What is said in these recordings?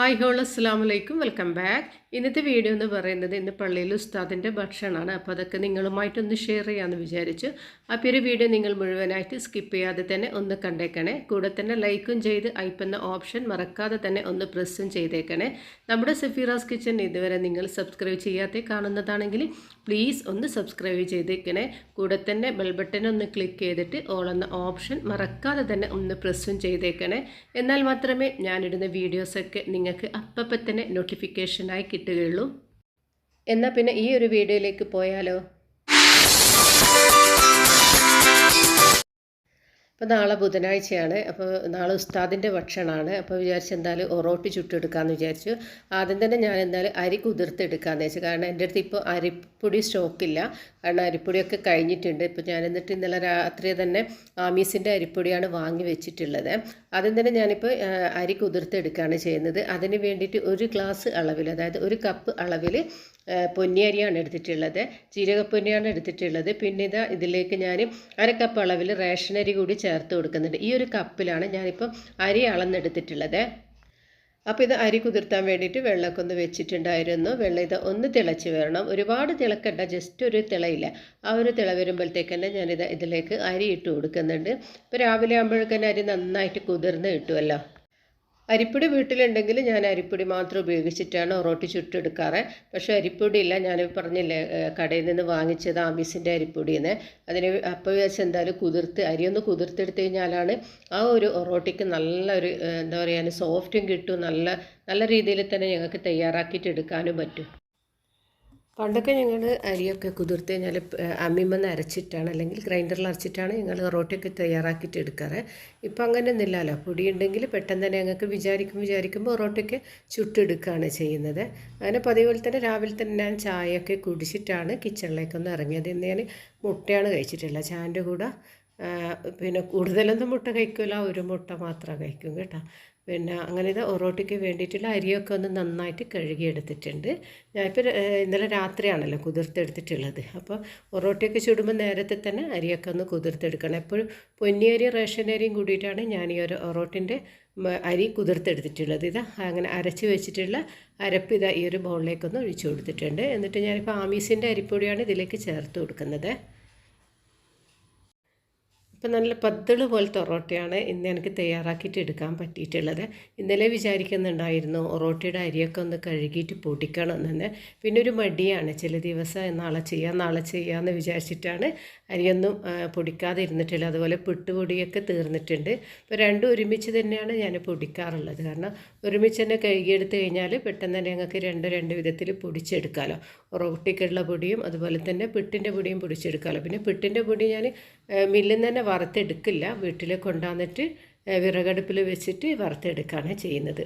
Hi whole അസ്സാം വലൈക്കും welcome back ഇന്നത്തെ വീഡിയോ എന്ന് പറയുന്നത് ഇന്ന് പള്ളിയിൽ ഉസ്താദിന്റെ ഭക്ഷണമാണ്. അപ്പോൾ അതൊക്കെ നിങ്ങളുമായിട്ടൊന്ന് ഷെയർ ചെയ്യാമെന്ന് വിചാരിച്ചു അപ്പോൾ ഒരു വീഡിയോ നിങ്ങൾ മുഴുവനായിട്ട് സ്കിപ്പ് ചെയ്യാതെ തന്നെ ഒന്ന് കണ്ടേക്കണേ. കൂടെ തന്നെ ലൈക്കും ചെയ്ത് അയപ്പെന്ന ഓപ്ഷൻ മറക്കാതെ തന്നെ ഒന്ന് പ്രസ്സും ചെയ്തേക്കണേ. നമ്മുടെ സഫീറാസ് കിച്ചൺ ഇതുവരെ നിങ്ങൾ സബ്സ്ക്രൈബ് ചെയ്യാതെ കാണുന്നതാണെങ്കിൽ പ്ലീസ് ഒന്ന് സബ്സ്ക്രൈബ് ചെയ്തേക്കണേ. കൂടെ തന്നെ ബെൽ ബട്ടൺ ഒന്ന് ക്ലിക്ക് ചെയ്തിട്ട് ഓൾ എന്ന ഓപ്ഷൻ മറക്കാതെ തന്നെ ഒന്ന് പ്രസ്സും ചെയ്തേക്കണേ. എന്നാൽ മാത്രമേ ഞാനിടുന്ന വീഡിയോസൊക്കെ നിങ്ങൾക്ക് അപ്പം തന്നെ നോട്ടിഫിക്കേഷനായി കിട്ടുകയുള്ളൂ. എന്നാൽ പിന്നെ ഈ ഒരു വീഡിയോയിലേക്ക് പോയാലോ? അപ്പോൾ നാളെ ബുധനാഴ്ചയാണ്. അപ്പോൾ നാളെ ഉസ്താദിന്റെ ഭക്ഷണമാണ്. അപ്പോൾ വിചാരിച്ചു എന്തായാലും ഒറോട്ടി ചുട്ടെടുക്കാമെന്ന് വിചാരിച്ചു. ആദ്യം തന്നെ ഞാൻ എന്തായാലും അരി കുതിർത്തെടുക്കാമെന്ന് വെച്ചു കാരണം എന്റെ അടുത്ത് ഇപ്പോൾ അരിപ്പൊടി സ്റ്റോക്കില്ല കാരണം അരിപ്പൊടിയൊക്കെ കഴിഞ്ഞിട്ടുണ്ട്. ഇപ്പോൾ ഞാൻ എന്നിട്ട് ഇന്നലെ രാത്രി തന്നെ ആമീസിന്റെ അരിപ്പൊടിയാണ് വാങ്ങി വെച്ചിട്ടുള്ളത്. ആദ്യം തന്നെ ഞാനിപ്പോൾ അരി കുതിർത്തെടുക്കുകയാണ് ചെയ്യുന്നത്. അതിന് വേണ്ടിയിട്ട് ഒരു ഗ്ലാസ് അളവിൽ അതായത് ഒരു കപ്പ് അളവിൽ പൊന്നിയരിയാണ് എടുത്തിട്ടുള്ളത്. ജീരകപ്പൊന്നിയാണ് എടുത്തിട്ടുള്ളത്. പിന്നെ ഇതാ ഇതിലേക്ക് ഞാൻ അര കപ്പ് അളവിൽ റേഷനരി കൂടി ചേർത്ത് കൊടുക്കുന്നുണ്ട്. ഈ ഒരു കപ്പിലാണ് ഞാനിപ്പം അരി അളന്നെടുത്തിട്ടുള്ളത്. അപ്പോൾ ഇത് അരി കുതിർത്താൻ വേണ്ടിയിട്ട് വെള്ളമൊക്കെ ഒന്ന് വെച്ചിട്ടുണ്ടായിരുന്നു. വെള്ളം ഇത് ഒന്ന് തിളച്ച് വരണം. ഒരുപാട് തിളക്കണ്ട ജസ്റ്റ് ഒരു തിളയില്ല. ആ ഒരു തിള വരുമ്പോഴത്തേക്ക് തന്നെ ഞാനിത് ഇതിലേക്ക് അരി ഇട്ട് കൊടുക്കുന്നുണ്ട്. ഇപ്പോൾ രാവിലെ ആകുമ്പോഴേക്കും അരി നന്നായിട്ട് കുതിർന്ന് കിട്ടുമല്ലോ അരിപ്പൊടി വീട്ടിലുണ്ടെങ്കിൽ ഞാൻ അരിപ്പൊടി മാത്രം ഉപയോഗിച്ചിട്ടാണ് ഒറോട്ടി ചുട്ടെടുക്കാറ്. പക്ഷേ അരിപ്പൊടി ഇല്ല. ഞാൻ പറഞ്ഞില്ലേ കടയിൽ നിന്ന് വാങ്ങിച്ചത് ആമീസിന്റെ അരിപ്പൊടിയെന്ന്. അതിന് അപ്പോൾ വെച്ച് എന്തായാലും കുതിർത്ത് അരിയൊന്ന് കുതിർത്തെടുത്ത് കഴിഞ്ഞാലാണ് ആ ഒരു ഒറോട്ടിക്ക് നല്ലൊരു എന്താ പറയുക സോഫ്റ്റും കിട്ടും. നല്ല നല്ല രീതിയിൽ തന്നെ ഞങ്ങൾക്ക് തയ്യാറാക്കിയിട്ട് എടുക്കാനും പറ്റും. പണ്ടൊക്കെ ഞങ്ങൾ അരിയൊക്കെ കുതിർത്ത് കഴിഞ്ഞാൽ അമ്മിമെന്ന് അരച്ചിട്ടാണ് അല്ലെങ്കിൽ ഗ്രൈൻഡറിൽ അരച്ചിട്ടാണ് ഞങ്ങൾ റോട്ടിയൊക്കെ തയ്യാറാക്കിയിട്ട് എടുക്കാറ്. ഇപ്പം അങ്ങനെയൊന്നും ഇല്ലല്ലോ പൊടി ഉണ്ടെങ്കിൽ പെട്ടെന്ന് തന്നെ ഞങ്ങൾക്ക് വിചാരിക്കും വിചാരിക്കുമ്പോൾ റോട്ടിയൊക്കെ ചുട്ടെടുക്കുകയാണ് ചെയ്യുന്നത്. അങ്ങനെ പതിപോലെ തന്നെ രാവിലെ തന്നെ ഞാൻ ചായയൊക്കെ കുടിച്ചിട്ടാണ് കിച്ചണിലേക്കൊന്ന് ഇറങ്ങിയത്. ഇന്ന് ഞാൻ മുട്ടയാണ് കഴിച്ചിട്ടുള്ളത്. ചായന്റെ കൂടെ പിന്നെ കൂടുതലൊന്നും മുട്ട കഴിക്കില്ല ഒരു മുട്ട മാത്രമേ കഴിക്കും കേട്ടോ. പിന്നെ അങ്ങനെ ഇത് ഒറോട്ടിക്ക് വേണ്ടിയിട്ടുള്ള അരിയൊക്കെ ഒന്ന് നന്നായിട്ട് കഴുകിയെടുത്തിട്ടുണ്ട്. ഞാനിപ്പോൾ ഇന്നലെ രാത്രിയാണല്ലോ കുതിർത്തെടുത്തിട്ടുള്ളത്. അപ്പോൾ ഒറോട്ടിയൊക്കെ ചുടുമ്പോൾ നേരത്തെ തന്നെ അരിയൊക്കെ ഒന്ന് കുതിർത്തെടുക്കണം. എപ്പോഴും പൊന്നിയരി റേഷൻ അരിയും കൂടിയിട്ടാണ് ഞാൻ ഈ ഒരു ഒറോട്ടിന്റെ അരി കുതിർത്തെടുത്തിട്ടുള്ളത്. ഇത് അങ്ങനെ അരച്ച് വെച്ചിട്ടുള്ള അരപ്പ് ഇതാ ഈ ഒരു ബൗളിലേക്കൊന്ന് ഒഴിച്ചു കൊടുത്തിട്ടുണ്ട്. എന്നിട്ട് ഞാനിപ്പോൾ ആമീസിന്റെ അരിപ്പൊടിയാണ് ഇതിലേക്ക് ചേർത്ത് കൊടുക്കുന്നത്. ഇപ്പം നല്ല പത്തൾ പോലത്തെ ഒറോട്ടയാണ് ഇന്ന് എനിക്ക് തയ്യാറാക്കിയിട്ട് എടുക്കാൻ പറ്റിയിട്ടുള്ളത്. ഇന്നലെ വിചാരിക്കുന്നുണ്ടായിരുന്നു ഒറോട്ടയുടെ അരിയൊക്കെ ഒന്ന് കഴുകിയിട്ട് പൊടിക്കണം എന്ന് പിന്നെ ഒരു മടിയാണ് ചില ദിവസം നാളെ ചെയ്യാം നാളെ ചെയ്യാമെന്ന് വിചാരിച്ചിട്ടാണ് അരിയൊന്നും പൊടിക്കാതെ ഇരുന്നിട്ടില്ല അതുപോലെ പിട്ടുപൊടിയൊക്കെ തീർന്നിട്ടുണ്ട്. ഇപ്പോൾ രണ്ടും ഒരുമിച്ച് തന്നെയാണ് ഞാൻ പൊടിക്കാറുള്ളത്. കാരണം ഒരുമിച്ച് തന്നെ കഴുകിയെടുത്ത് കഴിഞ്ഞാൽ പെട്ടെന്ന് തന്നെ ഞങ്ങൾക്ക് രണ്ട് രണ്ട് വിധത്തിൽ പൊടിച്ചെടുക്കാമല്ലോ റൊട്ടിക്കുള്ള പൊടിയും അതുപോലെ തന്നെ പിട്ടിന്റെ പൊടിയും പൊടിച്ചെടുക്കാമല്ലോ പിന്നെ പിട്ടിന്റെ പൊടി ഞാൻ മില്ലിൽ നിന്ന് തന്നെ വറുത്തെടുക്കില്ല. വീട്ടിൽ കൊണ്ടുവന്നിട്ട് വിറകടുപ്പിൽ വെച്ചിട്ട് വറുത്തെടുക്കുകയാണ് ചെയ്യുന്നത്.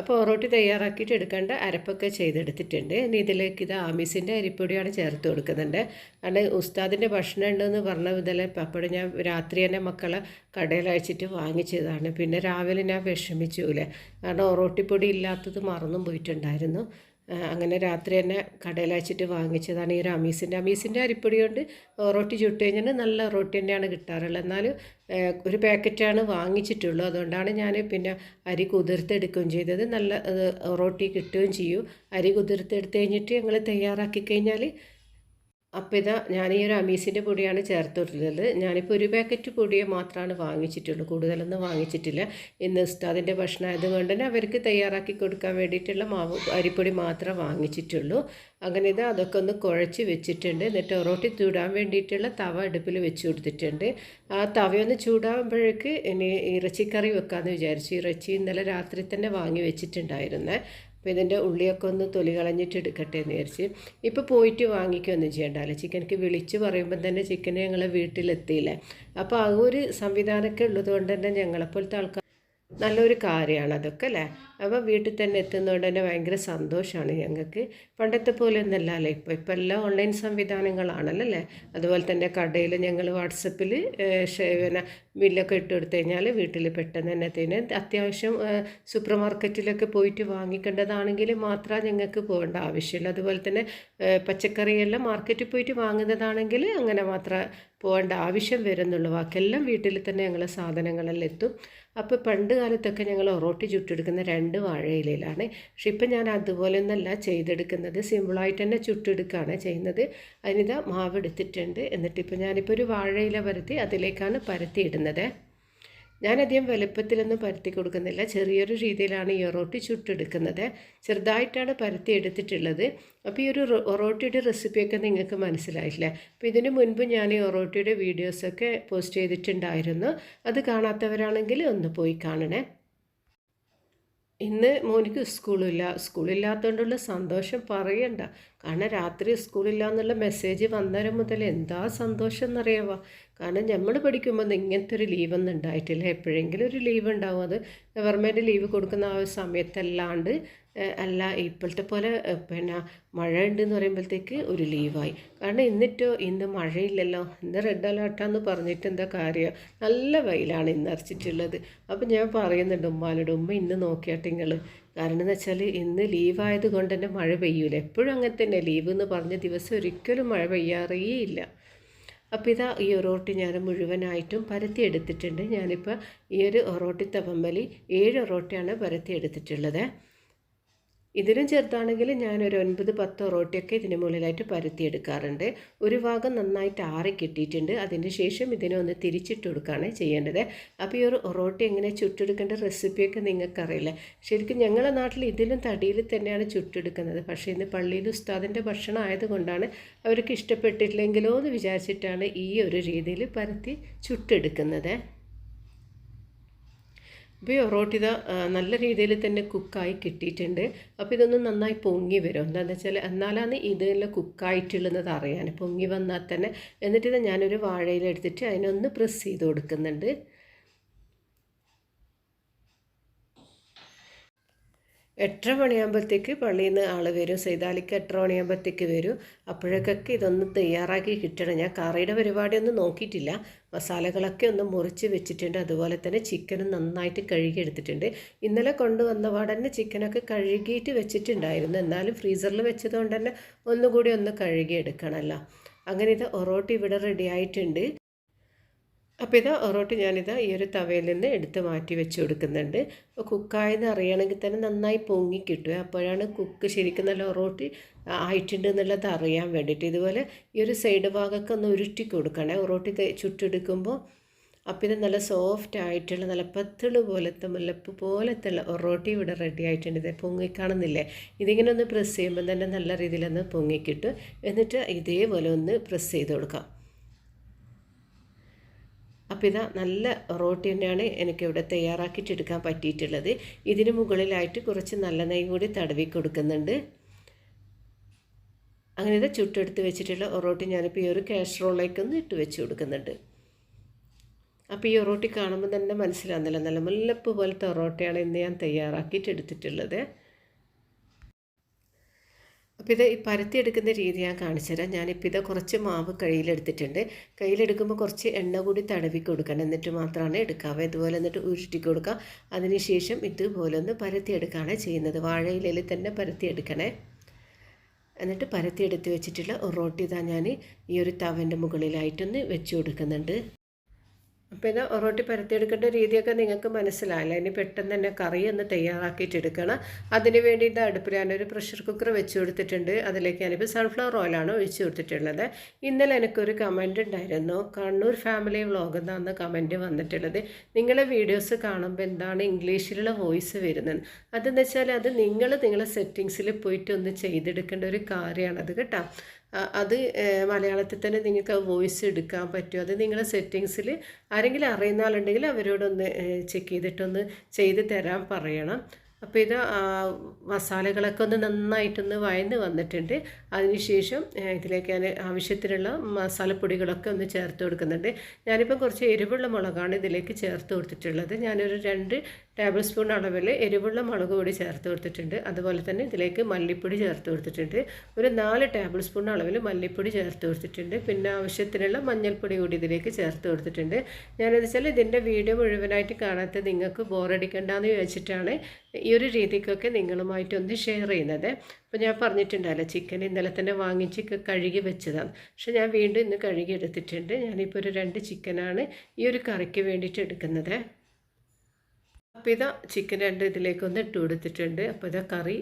അപ്പോൾ റൊട്ടി തയ്യാറാക്കിയിട്ട് എടുക്കേണ്ട അരപ്പൊക്കെ ചെയ്തെടുത്തിട്ടുണ്ട്. ഇനി ഇതിലേക്ക് ഇത് ആമീസിന്റെ അരിപ്പൊടിയാണ് ചേർത്ത് കൊടുക്കുന്നുണ്ട്. കാരണം ഉസ്താദിന്റെ ഭക്ഷണം ഉണ്ടെന്ന് പറഞ്ഞ ഇതിലെ പപ്പടം ഞാൻ രാത്രി തന്നെ മക്കളെ കടയിൽ അയച്ചിട്ട് വാങ്ങിച്ചതാണ്. പിന്നെ രാവിലെ ഞാൻ വിഷമിച്ചൂല. കാരണം റൊട്ടിപ്പൊടി ഇല്ലാത്തത് മറന്നും പോയിട്ടുണ്ടായിരുന്നു. അങ്ങനെ രാത്രി തന്നെ കടയിൽ അയച്ചിട്ട് വാങ്ങിച്ചതാണ് ഈ ഒരു അമീസിന്റെ. അമീസിന്റെ അരിപ്പൊടി കൊണ്ട് റൊട്ടി ചുട്ട് കഴിഞ്ഞാൽ നല്ല റൊട്ടി തന്നെയാണ് കിട്ടാറുള്ളത്. എന്നാലും ഒരു പാക്കറ്റാണ് വാങ്ങിച്ചിട്ടുള്ളൂ. അതുകൊണ്ടാണ് ഞാൻ പിന്നെ അരി കുതിർത്തെടുക്കുകയും ചെയ്തത്. നല്ല റൊട്ടി കിട്ടുകയും ചെയ്യും. അരി കുതിർത്തെടുത്ത് കഴിഞ്ഞിട്ട് ഞങ്ങൾ തയ്യാറാക്കി കഴിഞ്ഞാൽ അപ്പോൾ ഇതാ ഞാൻ ഈ ഒരു അമീസിന്റെ പൊടിയാണ് ചേർത്തിട്ടുള്ളത്. ഞാനിപ്പോൾ ഒരു പാക്കറ്റ് പൊടിയെ മാത്രമാണ് വാങ്ങിച്ചിട്ടുള്ളൂ. കൂടുതലൊന്നും വാങ്ങിച്ചിട്ടില്ല. ഇന്ന് ഉസ്താദിന്റെ ഭക്ഷണം ആയതുകൊണ്ട് തന്നെ അവർക്ക് തയ്യാറാക്കി കൊടുക്കാൻ വേണ്ടിയിട്ടുള്ള മാവ് അരിപ്പൊടി മാത്രം വാങ്ങിച്ചിട്ടുള്ളൂ. അങ്ങനെ ഇത് അതൊക്കെ ഒന്ന് കുഴച്ച് വെച്ചിട്ടുണ്ട്. എന്നിട്ട് ഒറോട്ടി ചൂടാൻ വേണ്ടിയിട്ടുള്ള തവ അടുപ്പിൽ വെച്ച് കൊടുത്തിട്ടുണ്ട്. ആ തവയൊന്ന് ചൂടാകുമ്പോഴേക്ക് ഇനി ഇറച്ചിക്കറി വെക്കാമെന്ന് വിചാരിച്ചു. ഇറച്ചി ഇന്നലെ രാത്രി തന്നെ വാങ്ങി വെച്ചിട്ടുണ്ടായിരുന്നേ. അപ്പോൾ ഇതിന്റെ ഉള്ളിയൊക്കെ ഒന്ന് തൊലി കളഞ്ഞിട്ട് എടുക്കട്ടെ എന്ന് വിചാരിച്ച്. ഇപ്പോൾ പോയിട്ട് വാങ്ങിക്കുകയൊന്നും ചെയ്യണ്ടല്ലോ ചിക്കനക്ക് വിളിച്ച് പറയുമ്പോൾ തന്നെ ചിക്കനെ ഞങ്ങളെ വീട്ടിലെത്തിയില്ലേ? അപ്പോൾ ആ ഒരു സംവിധാനമൊക്കെ ഉള്ളത് കൊണ്ട് തന്നെ ഞങ്ങളെപ്പോലത്തെ ആൾക്കാർ നല്ലൊരു കാര്യമാണ് അതൊക്കെ അല്ലേ? അപ്പോൾ വീട്ടിൽ തന്നെ എത്തുന്നതുകൊണ്ട് തന്നെ ഭയങ്കര സന്തോഷമാണ് ഞങ്ങൾക്ക്. പണ്ടത്തെ പോലെ ഒന്നല്ലല്ലോ ഇപ്പോൾ ഇപ്പോൾ എല്ലാം ഓൺലൈൻ സംവിധാനങ്ങളാണല്ലോ അല്ലേ? അതുപോലെ തന്നെ കടയിൽ ഞങ്ങൾ വാട്സപ്പിൽ പിന്നെ ബില്ലൊക്കെ ഇട്ട് കൊടുത്തു കഴിഞ്ഞാൽ വീട്ടിൽ പെട്ടെന്ന് തന്നെ തന്നെ അത്യാവശ്യം സൂപ്പർ മാർക്കറ്റിലൊക്കെ പോയിട്ട് വാങ്ങിക്കേണ്ടതാണെങ്കിൽ മാത്രമേ ഞങ്ങൾക്ക് പോകേണ്ട ആവശ്യമുള്ളൂ അതുപോലെ തന്നെ പച്ചക്കറിയെല്ലാം മാർക്കറ്റിൽ പോയിട്ട് വാങ്ങുന്നതാണെങ്കിൽ അങ്ങനെ മാത്രം പോകേണ്ട ആവശ്യം വരുന്നുള്ള ബാക്കിയെല്ലാം വീട്ടിൽ തന്നെ ഞങ്ങളെ സാധനങ്ങളെല്ലാം എത്തും. അപ്പോൾ പണ്ട് കാലത്തൊക്കെ ഞങ്ങൾ ഒറോട്ടി ചുട്ടെടുക്കുന്ന രണ്ട് വാഴയിലയിലാണ്. പക്ഷെ ഇപ്പം ഞാൻ അതുപോലെ ഒന്നല്ല ചെയ്തെടുക്കുന്നത്. സിമ്പിളായിട്ട് തന്നെ ചുട്ടെടുക്കുകയാണ് ചെയ്യുന്നത്. അതിനിതാ മാവ് എടുത്തിട്ടുണ്ട് എന്നിട്ടിപ്പോൾ ഞാനിപ്പോൾ ഒരു വാഴയില പരത്തി അതിലേക്കാണ് പരത്തി ഇടുന്നത് ഞാനധികം വലുപ്പത്തിലൊന്നും പരത്തി കൊടുക്കുന്നില്ല. ചെറിയൊരു രീതിയിലാണ് ഈ ഒറോട്ടി ചുട്ടെടുക്കുന്നത്. ചെറുതായിട്ടാണ് പരത്തി എടുത്തിട്ടുള്ളത്. അപ്പോൾ ഈ ഒരു ഒറോട്ടിയുടെ റെസിപ്പിയൊക്കെ നിങ്ങൾക്ക് മനസ്സിലായില്ലേ? അപ്പോൾ ഇതിനു മുൻപ് ഞാൻ ഈ ഒറോട്ടിയുടെ വീഡിയോസൊക്കെ പോസ്റ്റ് ചെയ്തിട്ടുണ്ടായിരുന്നു. അത് കാണാത്തവരാണെങ്കിൽ ഒന്ന് പോയി കാണണേ. ഇന്ന് മോനിക്ക് സ്കൂളില്ല. സ്കൂളില്ലാത്തതുകൊണ്ടുള്ള സന്തോഷം പറയണ്ട. കാരണം രാത്രി സ്കൂളില്ല എന്നുള്ള മെസ്സേജ് വന്നേരം മുതൽ എന്താ സന്തോഷം എന്നറിയാവോ കാരണം നമ്മൾ പഠിക്കുമ്പോൾ ഇങ്ങനത്തെ ഒരു ലീവൊന്നും ഉണ്ടായിട്ടില്ല. എപ്പോഴെങ്കിലും ഒരു ലീവ് ഉണ്ടാവും. അത് ഗവൺമെന്റ് ലീവ് കൊടുക്കുന്ന ആ ഒരു സമയത്തല്ലാണ്ട് അല്ല ഇപ്പോഴത്തെ പോലെ പിന്നെ മഴ ഉണ്ടെന്ന് പറയുമ്പോഴത്തേക്ക് ഒരു ലീവായി കാരണം എന്നിട്ടോ ഇന്ന് മഴയില്ലല്ലോ ഇന്ന് റെഡ് അലേർട്ടാന്ന് പറഞ്ഞിട്ട് എന്താ കാര്യം? നല്ല വെയിലാണ് ഇന്ന് അരച്ചിട്ടുള്ളത്. അപ്പം ഞാൻ പറയുന്നുണ്ട് ഉമ്മാനോട് ഉമ്മ ഇന്ന് നോക്കിയാട്ടെ നിങ്ങൾ കാരണം എന്ന് വെച്ചാൽ ഇന്ന് ലീവായത് കൊണ്ട് തന്നെ മഴ പെയ്യൂല. എപ്പോഴും അങ്ങനെ തന്നെ ലീവ് എന്ന് പറഞ്ഞ ദിവസം ഒരിക്കലും മഴ പെയ്യാറേ ഇല്ല. അപ്പോൾ ഇതാ ഈ ഒറോട്ടി ഞാൻ മുഴുവനായിട്ടും പരത്തി എടുത്തിട്ടുണ്ട്. ഞാനിപ്പോൾ ഈ ഒരു ഒറോട്ടി തവമ്പലി ഏഴ് ഒറോട്ടിയാണ് പരത്തി എടുത്തിട്ടുള്ളത്. ഇതിലും ചെറുതാണെങ്കിൽ ഞാനൊരു ഒൻപത് പത്ത് റോട്ടിയൊക്കെ ഇതിന് മുകളിലായിട്ട് പരത്തിയെടുക്കാറുണ്ട്. ഒരു ഭാഗം നന്നായിട്ട് ആറി കിട്ടിയിട്ടുണ്ട്. അതിന് ശേഷം ഇതിനെ ഒന്ന് തിരിച്ചിട്ട് കൊടുക്കുകയാണ് ചെയ്യേണ്ടത്. അപ്പോൾ ഈ ഒരു റോട്ടി എങ്ങനെ ചുട്ടെടുക്കേണ്ട റെസിപ്പിയൊക്കെ നിങ്ങൾക്കറിയില്ല? ശരിക്കും ഞങ്ങളുടെ നാട്ടിൽ ഇതിലും തടിയിൽ തന്നെയാണ് ചുട്ടെടുക്കുന്നത്. പക്ഷേ ഇന്ന് പള്ളിയിൽ ഉസ്താദിന്റെ ഭക്ഷണം ആയതുകൊണ്ടാണ് അവർക്ക് ഇഷ്ടപ്പെട്ടിട്ടില്ലെങ്കിലോ എന്ന് വിചാരിച്ചിട്ടാണ് ഈ ഒരു രീതിയിൽ പരത്തി ചുട്ടെടുക്കുന്നത്. ഇപ്പോൾ ഒറോട്ട് ഇത് നല്ല രീതിയിൽ തന്നെ കുക്കായി കിട്ടിയിട്ടുണ്ട്. അപ്പോൾ ഇതൊന്ന് നന്നായി പൊങ്ങി വരും. എന്താണെന്ന് വെച്ചാൽ എന്നാലാണ് ഇതെല്ലാം കുക്കായിട്ടുള്ളത് അറിയാൻ. പൊങ്ങി വന്നാൽ തന്നെ. എന്നിട്ട് ഇത് ഞാനൊരു വാഴയിലെടുത്തിട്ട് അതിനൊന്ന് പ്രസ് ചെയ്ത് കൊടുക്കുന്നുണ്ട്. എട്ടര മണിയാകുമ്പോഴത്തേക്ക് പള്ളിയിൽ നിന്ന് ആൾ വരും. സൈതാലിക്ക് എട്ടര മണിയാകുമ്പോഴത്തേക്ക് വരും. അപ്പോഴേക്കൊക്കെ ഇതൊന്ന് തയ്യാറാക്കി കിട്ടണം. ഞാൻ കറിയുടെ പരിപാടിയൊന്നും നോക്കിയിട്ടില്ല. മസാലകളൊക്കെ ഒന്ന് മുറിച്ച് വെച്ചിട്ടുണ്ട്. അതുപോലെ തന്നെ ചിക്കനും നന്നായിട്ട് കഴുകി എടുത്തിട്ടുണ്ട്. ഇന്നലെ കൊണ്ടുവന്ന പാടന്നെ ചിക്കനൊക്കെ കഴുകിയിട്ട് വെച്ചിട്ടുണ്ടായിരുന്നു. എന്നാലും ഫ്രീസറിൽ വെച്ചതുകൊണ്ട് തന്നെ ഒന്നുകൂടി ഒന്ന് കഴുകി എടുക്കണമല്ലോ. അങ്ങനെ ഇത് ഒറോട്ടി ഇവിടെ റെഡി ആയിട്ടുണ്ട്. അപ്പോൾ ഇത് ഒറോട്ട് ഞാനിത് ഈ ഒരു തവയിൽ നിന്ന് എടുത്ത് മാറ്റി വെച്ച് കൊടുക്കുന്നുണ്ട്. അപ്പോൾ കുക്കായെന്ന് അറിയണമെങ്കിൽ തന്നെ നന്നായി പൊങ്ങി കിട്ടുക അപ്പോഴാണ് കുക്ക് ശരിക്കും നല്ല ഒറോട്ടി ആയിട്ടുണ്ട് എന്നുള്ളത് അറിയാൻ വേണ്ടിയിട്ട്. ഇതുപോലെ ഈ ഒരു സൈഡ് ഭാഗമൊക്കെ ഒന്ന് ഉരുട്ടി കൊടുക്കണേ. ഒറോട്ടി ചുട്ടെടുക്കുമ്പോൾ അപ്പോൾ ഇത് നല്ല സോഫ്റ്റ് ആയിട്ടുള്ള നല്ല പത്തിൾ പോലത്തെ മുല്ലപ്പ് പോലത്തെ ഒറോട്ടി ഇവിടെ റെഡി ആയിട്ടുണ്ട്. ഇത് പൊങ്ങിക്കാണുന്നില്ലേ? ഇതിങ്ങനെ ഒന്ന് പ്രസ് ചെയ്യുമ്പോൾ തന്നെ നല്ല രീതിയിലൊന്ന് പൊങ്ങിക്കിട്ടും എന്നിട്ട് ഇതേപോലെ ഒന്ന് പ്രസ് ചെയ്ത് കൊടുക്കാം. അപ്പോൾ ഇതാ നല്ല റോട്ടി തന്നെയാണ് എനിക്കിവിടെ തയ്യാറാക്കിയിട്ടെടുക്കാൻ പറ്റിയിട്ടുള്ളത്. ഇതിന് മുകളിലായിട്ട് കുറച്ച് നല്ല നെയ്യ് കൂടി തടവി കൊടുക്കുന്നുണ്ട്. അങ്ങനെ ഇതാ ചുട്ടെടുത്ത് വെച്ചിട്ടുള്ള ഒറോട്ടി ഞാനിപ്പോൾ ഈ ഒരു കാസ്ട്രോളിലേക്ക് ഒന്ന് ഇട്ട് വെച്ച് കൊടുക്കുന്നുണ്ട്. അപ്പോൾ ഈ ഒറോട്ടി കാണുമ്പോൾ തന്നെ മനസ്സിലാകുന്നില്ല നല്ല മുല്ലപ്പ് പോലത്തെ ഒറോട്ടിയാണ് ഇന്ന് ഞാൻ തയ്യാറാക്കിയിട്ട് എടുത്തിട്ടുള്ളത് അപ്പോൾ ഇത് പരത്തിയെടുക്കുന്ന രീതി ഞാൻ കാണിച്ചുതരാം ഞാനിപ്പോൾ ഇത് കുറച്ച് മാവ് കയ്യിലെടുത്തിട്ടുണ്ട്. കയ്യിലെടുക്കുമ്പോൾ കുറച്ച് എണ്ണ കൂടി തടവി കൊടുക്കണം. എന്നിട്ട് മാത്രമാണ് എടുക്കാവേ. ഇതുപോലെ എന്നിട്ട് ഉരുട്ടി കൊടുക്കുക. അതിനുശേഷം ഇതുപോലെ ഒന്ന് പരത്തിയെടുക്കുകയാണ് ചെയ്യുന്നത്. വാഴയിലയിൽ തന്നെ പരത്തിയെടുക്കണേ. എന്നിട്ട് പരത്തിയെടുത്ത് വെച്ചിട്ടുള്ള റോട്ടി ഇതാ ഞാൻ ഈ ഒരു തവന്റെ മുകളിലായിട്ടൊന്ന് വെച്ച് കൊടുക്കുന്നുണ്ട്. അപ്പോൾ ഇത് ഒറോട്ടി പരത്തിയെടുക്കേണ്ട രീതിയൊക്കെ നിങ്ങൾക്ക് മനസ്സിലായില്ല? ഇനി പെട്ടെന്ന് തന്നെ കറി ഒന്ന് തയ്യാറാക്കിയിട്ട് എടുക്കണം അതിന് വേണ്ടിയിട്ട് അടുപ്പിൽ ഞാനൊരു പ്രഷർ കുക്കർ വെച്ച് കൊടുത്തിട്ടുണ്ട്. അതിലേക്ക് ഞാനിപ്പോൾ സൺഫ്ലവർ ഓയിലാണ് ഒഴിച്ചു കൊടുത്തിട്ടുള്ളത്. ഇന്നലെ എനിക്കൊരു കമന്റ് ഉണ്ടായിരുന്നു. കണ്ണൂർ ഫാമിലി വ്ളോഗ് എന്നാണ് കമന്റ് വന്നിട്ടുള്ളത്. നിങ്ങളെ വീഡിയോസ് കാണുമ്പോൾ എന്താണ് ഇംഗ്ലീഷിലുള്ള വോയിസ് വരുന്നത്? അതെന്ന് വെച്ചാൽ അത് നിങ്ങൾ നിങ്ങളെ സെറ്റിങ്സിൽ പോയിട്ട് ഒന്ന് ചെയ്തെടുക്കേണ്ട ഒരു കാര്യമാണത് കേട്ടോ. അത് മലയാളത്തിൽ തന്നെ നിങ്ങൾക്ക് വോയിസ് എടുക്കാൻ പറ്റും. അത് നിങ്ങളുടെ സെറ്റിങ്സിൽ ആരെങ്കിലും അറിയുന്ന ആളുണ്ടെങ്കിൽ അവരോടൊന്ന് ചെക്ക് ചെയ്തിട്ടൊന്ന് ചെയ്ത് തരാൻ പറയണം. അപ്പോൾ ഇത് മസാലകളൊക്കെ ഒന്ന് നന്നായിട്ടൊന്ന് വയന്ന് വന്നിട്ടുണ്ട്. അതിനുശേഷം ഇതിലേക്ക് ഞാൻ ആവശ്യത്തിനുള്ള മസാലപ്പൊടികളൊക്കെ ഒന്ന് ചേർത്ത് കൊടുക്കുന്നുണ്ട്. ഞാനിപ്പം കുറച്ച് എരിവുള്ള മുളകാണ് ഇതിലേക്ക് ചേർത്ത് കൊടുത്തിട്ടുള്ളത്. ഞാനൊരു രണ്ട് ടേബിൾ സ്പൂൺ അളവിൽ എരിവുള്ള മുളക് പൊടി ചേർത്ത് കൊടുത്തിട്ടുണ്ട്. അതുപോലെ തന്നെ ഇതിലേക്ക് മല്ലിപ്പൊടി ചേർത്ത് കൊടുത്തിട്ടുണ്ട്. ഒരു നാല് ടേബിൾ സ്പൂൺ അളവിൽ മല്ലിപ്പൊടി ചേർത്ത് കൊടുത്തിട്ടുണ്ട്. പിന്നെ ആവശ്യത്തിനുള്ള മഞ്ഞൾപ്പൊടി കൂടി ഇതിലേക്ക് ചേർത്ത് കൊടുത്തിട്ടുണ്ട്. ഞാനെന്ന് വെച്ചാൽ ഇതിന്റെ വീഡിയോ മുഴുവനായിട്ട് കാണാത്ത നിങ്ങൾക്ക് ബോറടിക്കണ്ടെന്ന് ചോദിച്ചിട്ടാണ് ഈ ഒരു രീതിക്കൊക്കെ നിങ്ങളുമായിട്ടൊന്ന് ഷെയർ ചെയ്യുന്നത്. അപ്പോൾ ഞാൻ പറഞ്ഞിട്ടുണ്ടല്ലോ ചിക്കൻ ഇന്നലെ തന്നെ വാങ്ങിച്ച് കഴുകി വെച്ചതാണ്. പക്ഷെ ഞാൻ വീണ്ടും ഇന്ന് കഴുകി എടുത്തിട്ടുണ്ട്. ഞാനിപ്പോൾ ഒരു രണ്ട് ചിക്കനാണ് ഈ ഒരു കറിക്ക് വേണ്ടിയിട്ട് എടുക്കുന്നത്. അപ്പോൾ ഇതാ ചിക്കൻ രണ്ട് ഇതിലേക്കൊന്ന് ഇട്ട് കൊടുത്തിട്ടുണ്ട്. അപ്പോൾ ഇതാ കറി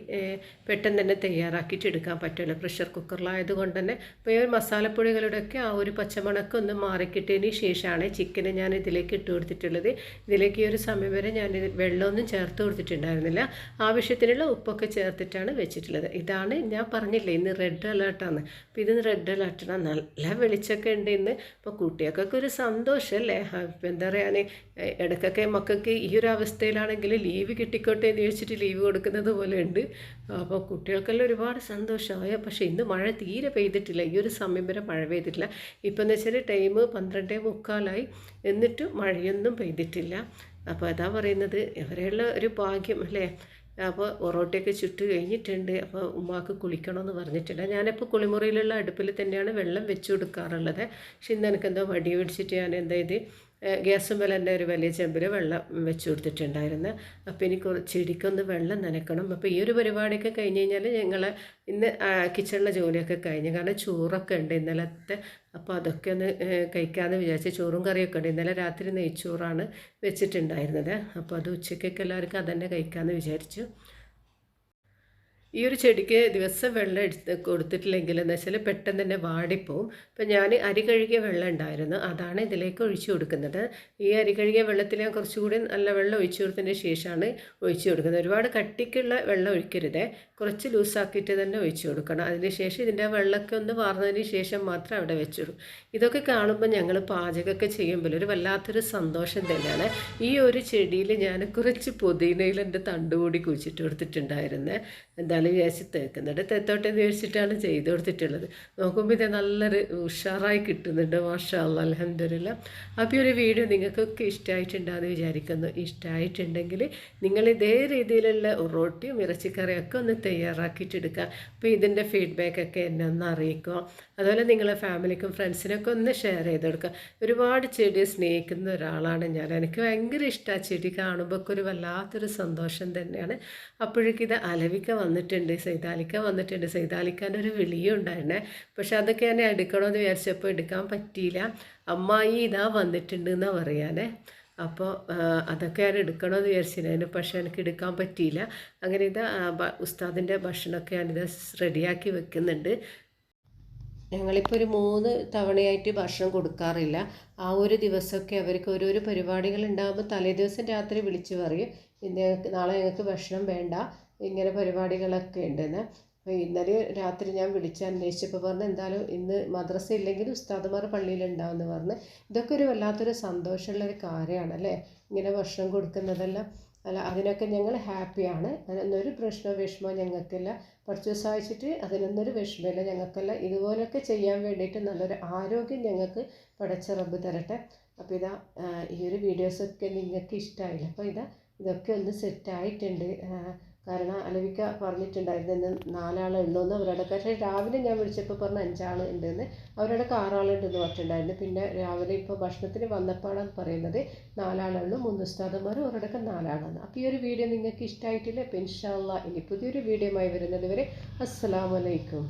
പെട്ടെന്ന് തന്നെ തയ്യാറാക്കിയിട്ട് എടുക്കാൻ പറ്റുമല്ലോ. പ്രഷർ കുക്കറിലായത് കൊണ്ട് തന്നെ. അപ്പോൾ ഈ മസാലപ്പൊടികളുടെയൊക്കെ ആ ഒരു പച്ചമണക്ക് ഒന്ന് മാറിക്കിട്ടതിന് ശേഷമാണ് ചിക്കന് ഞാൻ ഇതിലേക്ക് ഇട്ട് കൊടുത്തിട്ടുള്ളത്. ഇതിലേക്ക് ഈ ഒരു സമയം വരെ ഞാൻ വെള്ളമൊന്നും ചേർത്ത് കൊടുത്തിട്ടുണ്ടായിരുന്നില്ല. ആവശ്യത്തിനുള്ള ഉപ്പൊക്കെ ചേർത്തിട്ടാണ് വെച്ചിട്ടുള്ളത്. ഇതാണ് ഞാൻ പറഞ്ഞില്ലേ ഇന്ന് റെഡ് അലേർട്ടാണ് അപ്പോൾ ഇത് റെഡ് അലേർട്ടാണ് നല്ല വെളിച്ചമൊക്കെ ഉണ്ട് ഇന്ന്. അപ്പോൾ കുട്ടികൾക്കൊക്കെ ഒരു സന്തോഷമല്ലേ എന്താ പറയുക ഇടയ്ക്കൊക്കെ മക്കൾക്ക് ഈ ഒരു അവസ്ഥയിലാണെങ്കിൽ ലീവ് കിട്ടിക്കോട്ടെ എന്ന് ചോദിച്ചിട്ട് ലീവ് കൊടുക്കുന്നത് പോലെ ഉണ്ട്. അപ്പോൾ കുട്ടികൾക്കെല്ലാം ഒരുപാട് സന്തോഷമായ. പക്ഷേ ഇന്ന് മഴ തീരെ പെയ്തിട്ടില്ല. ഈ ഒരു സമയം വരെ മഴ പെയ്തിട്ടില്ല. ഇപ്പം എന്ന് വെച്ചാൽ ടൈം പന്ത്രണ്ടേ മുക്കാലായി. എന്നിട്ടും മഴയൊന്നും പെയ്തിട്ടില്ല. അപ്പോൾ അതാ പറയുന്നത്. ഇവരെയുള്ള ഒരു ഭാഗ്യം അല്ലേ? അപ്പോൾ ഒറോട്ടയൊക്കെ ചുട്ട് കഴിഞ്ഞിട്ടുണ്ട്. അപ്പോൾ ഉമ്മാക്ക് കുളിക്കണമെന്ന് പറഞ്ഞിട്ടുണ്ട് ഞാനിപ്പോൾ കുളിമുറിയിലുള്ള അടുപ്പിൽ തന്നെയാണ് വെള്ളം വെച്ച് കൊടുക്കാറുള്ളത്. പക്ഷെ ഇന്ന് എനിക്കെന്തോ വടി പിടിച്ചിട്ട് ഞാൻ എന്താ ഇത് ഗ്യാസും മേലെ എന്റെ ഒരു വലിയ ചെമ്പിൽ വെള്ളം വെച്ച് കൊടുത്തിട്ടുണ്ടായിരുന്നു. അപ്പോൾ എനിക്ക് ചെടിക്കൊന്ന് വെള്ളം നനക്കണം. അപ്പോൾ ഈ ഒരു പരിപാടിയൊക്കെ കഴിഞ്ഞ് കഴിഞ്ഞാൽ ഞങ്ങൾ ഇന്ന് കിച്ചണിലെ ജോലിയൊക്കെ കഴിഞ്ഞു. കാരണം ചോറൊക്കെ ഉണ്ട് ഇന്നലത്തെ. അപ്പോൾ അതൊക്കെ ഒന്ന് കഴിക്കാമെന്ന് വിചാരിച്ച് ചോറും കറിയൊക്കെ ഉണ്ട്. ഇന്നലെ രാത്രി നെയ്ച്ചോറാണ് വെച്ചിട്ടുണ്ടായിരുന്നത്. അപ്പോൾ അത് ഉച്ചയ്ക്കൊക്കെ എല്ലാവർക്കും അതന്നെ കഴിക്കാമെന്ന് വിചാരിച്ചു. ഈ ഒരു ചെടിക്ക് ദിവസം വെള്ളം എടുത്ത് കൊടുത്തിട്ടില്ലെങ്കിൽ എന്ന് വെച്ചാൽ പെട്ടെന്ന് തന്നെ വാടിപ്പോവും. അപ്പം ഞാൻ അരി കഴുകിയ വെള്ളം ഉണ്ടായിരുന്നു. അതാണ് ഇതിലേക്ക് ഒഴിച്ചു കൊടുക്കുന്നത്. ഈ അരി കഴുകിയ വെള്ളത്തിൽ ഞാൻ കുറച്ചുകൂടി നല്ല വെള്ളം ഒഴിച്ചു കൊടുത്തതിന് ശേഷമാണ് ഒഴിച്ചു കൊടുക്കുന്നത്. ഒരുപാട് കട്ടിക്കുള്ള വെള്ളം ഒഴിക്കരുത്. കുറച്ച് ലൂസാക്കിയിട്ട് തന്നെ ഒഴിച്ചു കൊടുക്കണം. അതിന് ശേഷം ഇതിന്റെ വെള്ളമൊക്കെ ഒന്ന് വാർന്നതിന് ശേഷം മാത്രം അവിടെ വെച്ചിടും ഇതൊക്കെ കാണുമ്പോൾ ഞങ്ങൾ പാചകമൊക്കെ ചെയ്യുമ്പോൾ ഒരു വല്ലാത്തൊരു സന്തോഷം തന്നെയാണ്. ഈ ഒരു ചെടിയിൽ ഞാൻ കുറച്ച് പുതിനയിൽ എന്റെ തണ്ടുകൂടി കുഴിച്ചിട്ട് കൊടുത്തിട്ടുണ്ടായിരുന്നത് എന്താണ് വിചാരിച്ച് തേക്കുന്നുണ്ട് തെത്തോട്ടെ എന്ന് വിചാരിച്ചിട്ടാണ് ചെയ്ത് കൊടുത്തിട്ടുള്ളത്. നോക്കുമ്പോൾ ഇത് നല്ലൊരു ഉഷാറായി കിട്ടുന്നുണ്ട് മാഷാ അലഹമില്ല അപ്പോൾ ഒരു വീഡിയോ നിങ്ങൾക്കൊക്കെ ഇഷ്ടമായിട്ടുണ്ടാകുമെന്ന് വിചാരിക്കുന്നു. ഇഷ്ടമായിട്ടുണ്ടെങ്കിൽ നിങ്ങൾ ഇതേ രീതിയിലുള്ള ഉറോട്ടിയും ഇറച്ചിക്കറിയും ഒക്കെ ഒന്ന് തയ്യാറാക്കിയിട്ടെടുക്കുക അപ്പോൾ ഇതിന്റെ ഫീഡ്ബാക്കൊക്കെ എന്നെ ഒന്ന് അറിയിക്കുക. അതുപോലെ നിങ്ങളെ ഫാമിലിക്കും ഫ്രണ്ട്സിനൊക്കെ ഒന്ന് ഷെയർ ചെയ്ത് കൊടുക്കുക. ഒരുപാട് ചെടി സ്നേഹിക്കുന്ന ഒരാളാണ് ഞാൻ. എനിക്ക് ഭയങ്കര ഇഷ്ടമാണ് ചെടി കാണുമ്പോൾ ഒക്കെ ഒരു വല്ലാത്തൊരു സന്തോഷം തന്നെയാണ്. അപ്പോഴേക്കിത് അലവിക്ക അലവിക്ക വന്നിട്ടുണ്ട്. സൈതാലിക്ക വന്നിട്ടുണ്ട്. സൈതാലിക്കാന്റെ ഒരു വിളിയും ഉണ്ടായിരുന്നേ. പക്ഷെ അതൊക്കെ ഞാൻ എടുക്കണമെന്ന് വിചാരിച്ചപ്പോൾ എടുക്കാൻ പറ്റിയില്ല. അമ്മായി ഇതാ വന്നിട്ടുണ്ട് എന്നാണ് പറയാനേ. അപ്പോൾ അതൊക്കെ ഞാൻ എടുക്കണമെന്ന് വിചാരിച്ചിരുന്നു പക്ഷേ എനിക്ക് എടുക്കാൻ പറ്റിയില്ല. അങ്ങനെ ഇത് ഉസ്താദിന്റെ ഭക്ഷണമൊക്കെ ഞാനിത് റെഡിയാക്കി വെക്കുന്നുണ്ട്. ഞങ്ങളിപ്പോൾ ഒരു മൂന്ന് തവണയായിട്ട് ഭക്ഷണം കൊടുക്കാറില്ല. ആ ഒരു ദിവസമൊക്കെ അവർക്ക് ഓരോരോ പരിപാടികൾ ഉണ്ടാകുമ്പോൾ തലേദിവസം രാത്രി വിളിച്ച് പറയും ഇന്ന് നാളെ ഞങ്ങൾക്ക് ഭക്ഷണം വേണ്ട. ഇങ്ങനെ പരിപാടികളൊക്കെ ഉണ്ടെന്ന്. അപ്പോൾ ഇന്നലെ രാത്രി ഞാൻ വിളിച്ച് അന്വേഷിച്ചപ്പോൾ പറഞ്ഞു എന്തായാലും ഇന്ന് മദ്രസ ഇല്ലെങ്കിൽ ഉസ്താദുമാർ പള്ളിയിലുണ്ടാവുമെന്ന് പറഞ്ഞ്. ഇതൊക്കെ ഒരു വല്ലാത്തൊരു സന്തോഷമുള്ള ഒരു കാര്യമാണ് അല്ലേ ഇങ്ങനെ ഭക്ഷണം കൊടുക്കുന്നതെല്ലാം. അല്ല അതിനൊക്കെ ഞങ്ങൾ ഹാപ്പിയാണ്. അതിനൊന്നൊരു പ്രശ്നമോ വിഷമോ ഞങ്ങൾക്കില്ല. കുറച്ച് ദിവസം അയച്ചിട്ട് അതിനൊന്നൊരു വിഷമമില്ല ഞങ്ങൾക്കല്ല ഇതുപോലൊക്കെ ചെയ്യാൻ വേണ്ടിയിട്ട് നല്ലൊരു ആരോഗ്യം ഞങ്ങൾക്ക് പടച്ച റബ്ബ് തരട്ടെ. അപ്പോൾ ഇതാ ഈ ഒരു വീഡിയോസൊക്കെ നിങ്ങൾക്ക് ഇഷ്ടമായില്ല അപ്പോൾ ഇതാ ഇതൊക്കെ ഒന്ന് സെറ്റായിട്ടുണ്ട്. കാരണം അലവിക്ക പറഞ്ഞിട്ടുണ്ടായിരുന്നു നാലാളെ ഉള്ളൂന്ന് അവരുടെ പക്ഷേ രാവിലെ ഞാൻ വിളിച്ചപ്പോൾ പറഞ്ഞ അഞ്ചാൾ ഉണ്ടെന്ന്. അവരുടെ ആറാളുണ്ടെന്ന് പറഞ്ഞിട്ടുണ്ടായിരുന്നു. പിന്നെ രാവിലെ ഇപ്പോൾ ഭക്ഷണത്തിന് വന്നപ്പോഴാണ് പറയുന്നത് നാലാളുള്ളൂ മൂന്ന് ഉസ്താദന്മാർ അവരുടെ നാലാളാണ്. അപ്പോൾ ഈ ഒരു വീഡിയോ നിങ്ങൾക്ക് ഇഷ്ടമായിട്ടില്ല? അപ്പോൾ ഇൻഷാല്ല ഇനി പുതിയൊരു വീഡിയോയുമായി വരുന്നത് വരെ. അസ്സാം വലൈക്കും